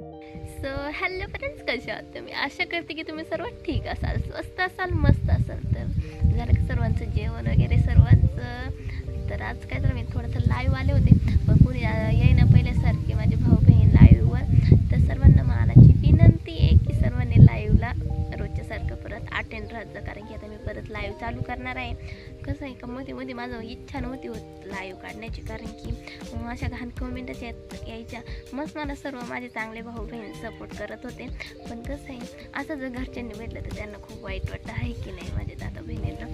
So hello friends कशा आहात तुम्ही? आशा करते की तुम्ही सर्व ठीक असाल स्वस्त असाल मस्त असाल. तर झालं का सर्वांचं जेवण वगैरे सर्वांचं. तर आज काय राहत जा कारण की आता मी परत लाईव्ह चालू करणार आहे. कसं आहे का मध्ये मध्ये माझं इच्छा नव्हती होत लाईव्ह काढण्याची कारण की अशा घाण कमेंटच येत यायच्या. मस्त मला सर्व माझे चांगले भाऊ बहीण सपोर्ट करत होते. पण कसं आहे असं जर घरच्यांनी भेटलं तर त्यांना खूप वाईट वाटतं आहे की नाही माझ्या दादा बहिणींना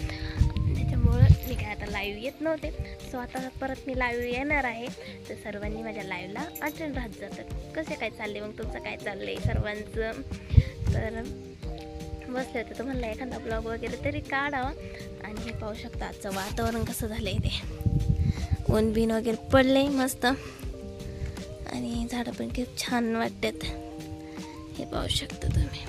त्याच्यामुळं मी काय आता लाईव्ह येत नव्हते. सो आता परत मी लाईव्ह येणार आहे. तर सर्वांनी माझ्या लाईव्हला अटेंड राहत जातात कसे काय चालले मग तुमचं काय चाललं आहे सर्वांचं? तर बसले होते तर म्हणलं एखादा ब्लॉग वगैरे तरी काढावा. आणि हे पाहू शकता आजचं वातावरण कसं झालं आहे ते. ऊन बिन वगैरे पडले मस्त. आणि झाडं पण खूप छान वाटतात. हे पाहू शकता तुम्ही.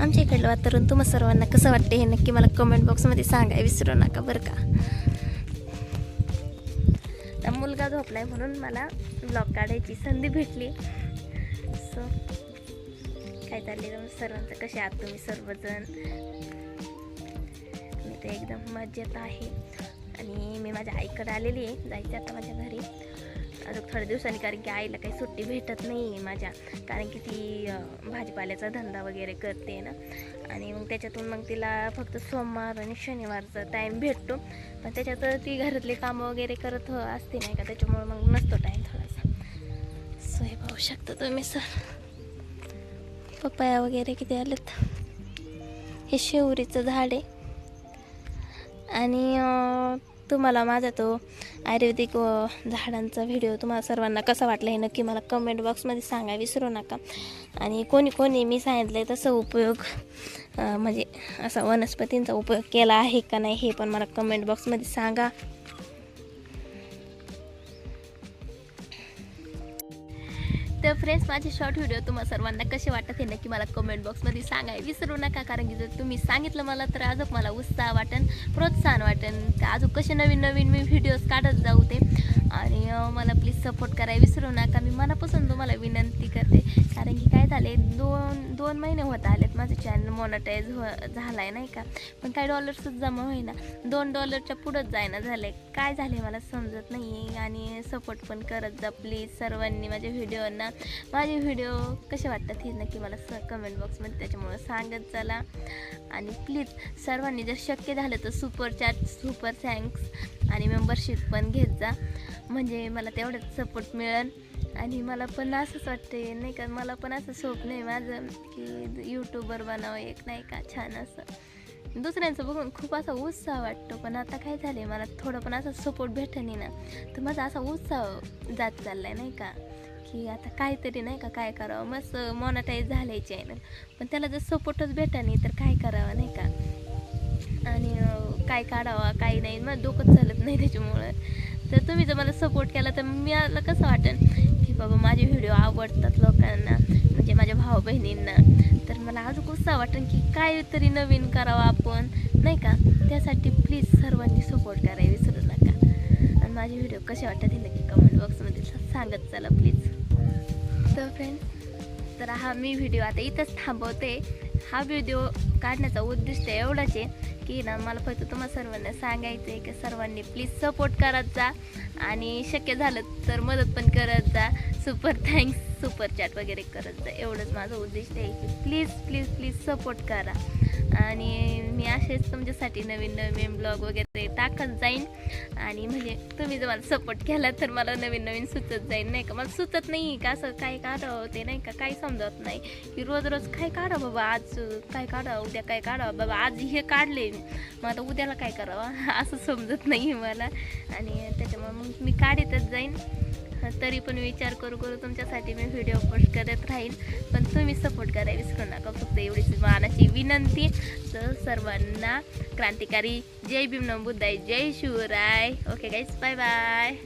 आमच्या इकडलं वातावरण तुम्हा सर्वांना कसं वाटतं हे नक्की मला कमेंट बॉक्समध्ये सांगाय विसरू नका बरं का? आता मुलगा झोपला आहे म्हणून मला ब्लॉग काढायची संधी भेटली. सो काय चालले तुम्ही सर्वांचं कसे आहात? तुम्ही सर्वजण? मी तर एकदम मजेत आहे. आणि मी माझ्या आईकडे आलेली आहे. जायचं आता माझ्या घरी. अजून थोड्या दिवसांनी कारण की आईला काही सुट्टी भेटत नाही आहे माझ्या. कारण की ती भाजीपाल्याचा धंदा वगैरे करते ना. मग त्याच्यातून मग तिला फक्त सोमवार आणि शनिवारचा टाईम भेटतो. पण त्याच्यात ती घरातले कामं वगैरे करत हो- असते नाही का? त्याच्यामुळे मग नसतो टाईम थोडासा. सो हे पाहू शकता तुम्ही सर पपया वगैरे किती आलेत? हे शेवरीचं झाड आहे. आणि तुम्हाला माझा तो आयुर्वेदिक झाडांचा व्हिडिओ तुम्हाला सर्वांना कसा वाटला हे नक्की मला कमेंट बॉक्समध्ये सांगा विसरू नका. आणि कोणी कोणी मी सांगितलं आहे तसं उपयोग म्हणजे असा वनस्पतींचा उपयोग केला आहे का नाही हे पण मला कमेंट बॉक्समध्ये सांगा. तर फ्रेंड्स माझे शॉर्ट व्हिडिओ तुम्हाला सर्वांना कसे वाटत हे नक्की मला कमेंट बॉक्समध्ये सांगाय विसरू नका कारण की जर तुम्ही सांगितलं मला तर अजून मला उत्साह वाटेल प्रोत्साहन वाटन. का अजून कसे नवीन नवीन मी व्हिडिओज काढत जाऊ ते? आणि मला प्लीज सपोर्ट करायला विसरू नका. मी मनापासून तुम्हाला विनंती करते. कारण की काय झाले दोन दोन महिने होत आलेत माझं चॅनल मॉनिटाईज हो झाला आहे नाही का? पण काही डॉलरसुद्धा जमा होईना. दोन डॉलरच्या पुढंच जायना झालं आहे काय झाले मला समजत नाही आणि सपोर्ट पण करत जा प्लीज सर्वांनी माझ्या व्हिडिओना माझे व्हिडिओ कसे वाटतात हे नक्की मला स कमेंट बॉक्समध्ये त्याच्यामुळं सांगत चला. आणि प्लीज सर्वांनी जर शक्य झालं तर सुपर चॅट सुपर थँक्स आणि मेंबरशिप पण घेत जा. म्हणजे मला तेवढंच सपोर्ट मिळेल. आणि मला पण असंच वाटते नाही का? मला पण असं स्वप्न आहे माझं की यूट्यूबर बनावं एक नाही का? छान असं. दुसऱ्यांचं बघून खूप असा उत्साह वाटतो पण आता काय झालं मला थोडं पण असा सपोर्ट भेटणे ना. तर माझा असा उत्साह जात चालला आहे नाही का? की आता काहीतरी नाही का काय करावं? मस्त मॉनिटाईज झालंय आहे चॅनल पण त्याला जर सपोर्टच भेटा नाही तर काय करावं नाही का? आणि काय काढावा काही नाही. मग डोकं चालत नाही त्याच्यामुळं. तर तुम्ही जर मला सपोर्ट केला तर मला कसं वाटेल की बाबा माझे व्हिडिओ आवडतात लोकांना म्हणजे माझ्या भाऊ बहिणींना तर मला अजून उत्साह वाटेल की काहीतरी नवीन करावं आपण नाही का? त्यासाठी प्लीज सर्वांनी सपोर्ट करायला विसरू नका. माझे व्हिडिओ कसे वाटतात हे नक्की कमेंट बॉक्समध्ये सांगत चला प्लीज तर फ्रेंड तर हा मी व्हिडिओ आता इथंच थांबवते हा व्हिडिओ काढण्याचा उद्दिष्ट एवढाच आहे की ना मला फक्त तुम्हाला सर्वांना सांगायचं आहे की सर्वांनी प्लीज सपोर्ट करत जा आणि शक्य झालं तर मदत पण करत जा सुपर थँक्स सुपर चॅट वगैरे करत जा एवढंच माझं उद्दिष्ट आहे की प्लीज प्लीज प्लीज सपोर्ट करा. आणि मी असेच तुमच्यासाठी नवीन नवीन ब्लॉग वगैरे टाकत जाईन. आणि म्हणजे तुम्ही जर मला सपोर्ट केला तर मला नवीन नवीन सुचत जाईल नाही का? मला सुचत नाही का? असं काय काढावं ते नाही का? काही समजत नाही. की रोज रोज काय काढा बाबा? आज काय काढावं? उद्या काय काढावं? बाबा आज हे काढले मग आता उद्याला काय करावं? असं समजत नाही मला. आणि त्याच्यामुळे मग मी काढतच जाईन. तरी पण विचार करू करू तुमच्यासाठी मी व्हिडिओ पोस्ट करत राहील पण तुम्ही सपोर्ट करायला विसरू नका. फक्त एवढीच मानाची विनंती. तर सर्वांना क्रांतिकारी जय Bhim बुद्धाय Jai Shivrai. Okay guys bye bye